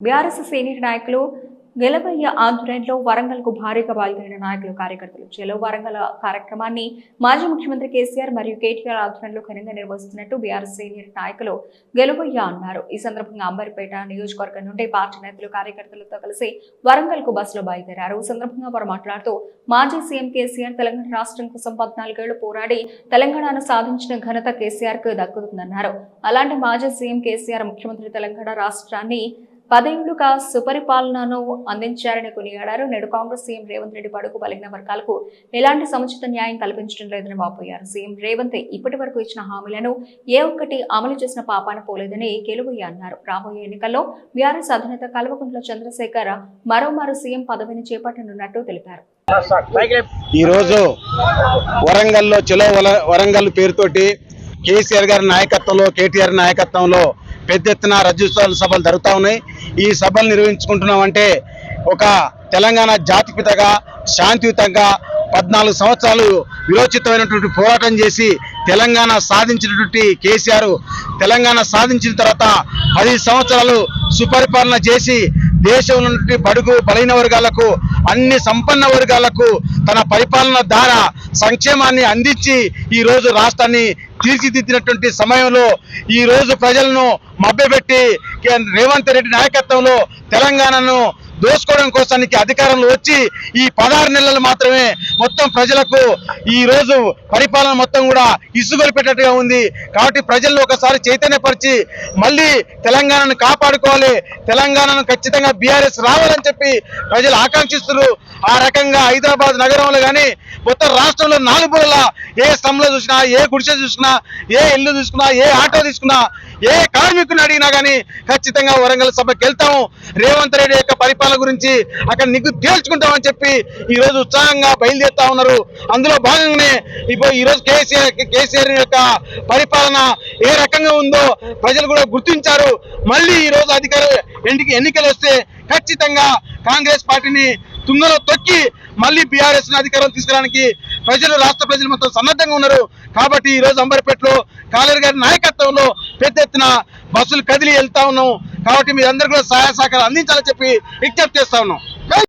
BRS senior నాయకులు గెలవయ్య ఆధ్వర్యంలో వరంగల్కు భారీగా బయలుదేరిన నాయకులు కార్యకర్తలు. చెలో వరంగల్ కార్యక్రమాన్ని మాజీ ముఖ్యమంత్రి కేసీఆర్ మరియు కేటీఆర్ ఆధ్వర్యంలో ఘనంగా నిర్వహిస్తున్నట్టు బీఆర్ఎస్ సీనియర్ నాయకులు గెలవయ్య అన్నారు. ఈ సందర్భంగా అంబరిపేట నియోజకవర్గం నుండి పార్టీ నేతలు కార్యకర్తలతో కలిసి వరంగల్కు బస్సులో బయలుదేరారు. ఈ సందర్భంగా వారు మాట్లాడుతూ మాజీ సీఎం కేసీఆర్ తెలంగాణ రాష్ట్రం కోసం పద్నాలుగేళ్ళు పోరాడి తెలంగాణను సాధించిన ఘనత కేసీఆర్కు దక్కుతుందన్నారు. అలాంటి మాజీ సీఎం కేసీఆర్ ముఖ్యమంత్రి తెలంగాణ రాష్ట్రాన్ని పదేళ్ళుగా సుపరిపాలనను అందించారని కొనియాడారు. నేడు కాంగ్రెస్ సీఎం రేవంత్ రెడ్డి పడుకు బలిగిన వర్గాలకు ఎలాంటి సముచిత న్యాయం కల్పించడం లేదని వాపోయారు. సీఎం రేవంత్ ఇప్పటి వరకు ఇచ్చిన హామీలను ఏ ఒక్కటి అమలు చేసిన పాపాన పోలేదని కేలువయ్య అన్నారు. రాబోయే ఎన్నికల్లో బీఆర్ఎస్ అధినేత కల్వకుంట్ల చంద్రశేఖర్ మరోమారు సీఎం పదవిని చేపట్టనున్నట్టు తెలిపారు. ఈరోజు వరంగల్లో చెలో వరంగల్ పేరుతోటి కేసీఆర్ గారి నాయకత్వంలో కేటీఆర్ నాయకత్వంలో పెద్ద ఎత్తున రజోత్సవాల సభలు జరుగుతూ ఉన్నాయి. ఈ సభలు నిర్వహించుకుంటున్నామంటే ఒక తెలంగాణ జాతిపితగా శాంతియుతంగా పద్నాలుగు సంవత్సరాలు విరోచితమైనటువంటి పోరాటం చేసి తెలంగాణ సాధించినటువంటి కేసీఆర్ తెలంగాణ సాధించిన తర్వాత పది సంవత్సరాలు సుపరిపాలన చేసి దేశంలో నుండి బడుగు బలైన వర్గాలకు అన్ని సంపన్న వర్గాలకు తన పరిపాలన ద్వారా సంక్షేమాన్ని అందించి ఈ రోజు రాష్ట్రాన్ని తీర్చిదిద్దినటువంటి సమయంలో ఈ రోజు ప్రజలను మభ్యపెట్టి రేవంత్ రెడ్డి నాయకత్వంలో తెలంగాణను దోసుకోవడం కోసానికి అధికారంలో వచ్చి ఈ పదహారు నెలలు మాత్రమే మొత్తం ప్రజలకు ఈ రోజు పరిపాలన మొత్తం కూడా ఇసుగొలు పెట్టట్టుగా ఉంది. కాబట్టి ప్రజల్లో ఒకసారి చైతన్యపరిచి మళ్ళీ తెలంగాణను కాపాడుకోవాలి. తెలంగాణను ఖచ్చితంగా బీఆర్ఎస్ రావాలని చెప్పి ప్రజలు ఆకాంక్షిస్తున్నారు. ఆ రకంగా హైదరాబాద్ నగరంలో కానీ మొత్తం రాష్ట్రంలో నాలుగు ఏ స్తంభంలో చూసినా ఏ గుడిసె చూసినా ఏ ఇల్లు చూసుకున్నా ఏ ఆటో తీసుకున్నా ఏ కార్మికుని అడిగినా కానీ ఖచ్చితంగా వరంగల్ సభకి వెళ్తాము. రేవంత్ రెడ్డి యొక్క పరిపాలన గురించి అక్కడ నిగ్గు తేల్చుకుంటామని చెప్పి ఈ రోజు ఉత్సాహంగా బయలుదేరుతా ఉన్నారు. అందులో భాగంగానే ఇప్పుడు ఈ రోజు కేసీఆర్ కేసీఆర్ యొక్క పరిపాలన ఏ రకంగా ఉందో ప్రజలు కూడా గుర్తించారు. మళ్ళీ ఈరోజు అధికార ఎన్నిక ఎన్నికలు వస్తే ఖచ్చితంగా కాంగ్రెస్ పార్టీని తుంగలో తొక్కి మళ్ళీ బీఆర్ఎస్ అధికారం తీసుకురావడానికి ప్రజలు రాష్ట్ర ప్రజలు మొత్తం సన్నద్ధంగా ఉన్నారు. కాబట్టి ఈ రోజు అంబర్పేటలో కాలేరు గారి నాయకత్వంలో పెద్ద ఎత్తున బస్సులు కదిలి వెళ్తా ఉన్నాం. కాబట్టి మీరందరూ కూడా సహాయ సహకారం అందించాలని చెప్పి విజ్ఞప్తి చేస్తా ఉన్నాం.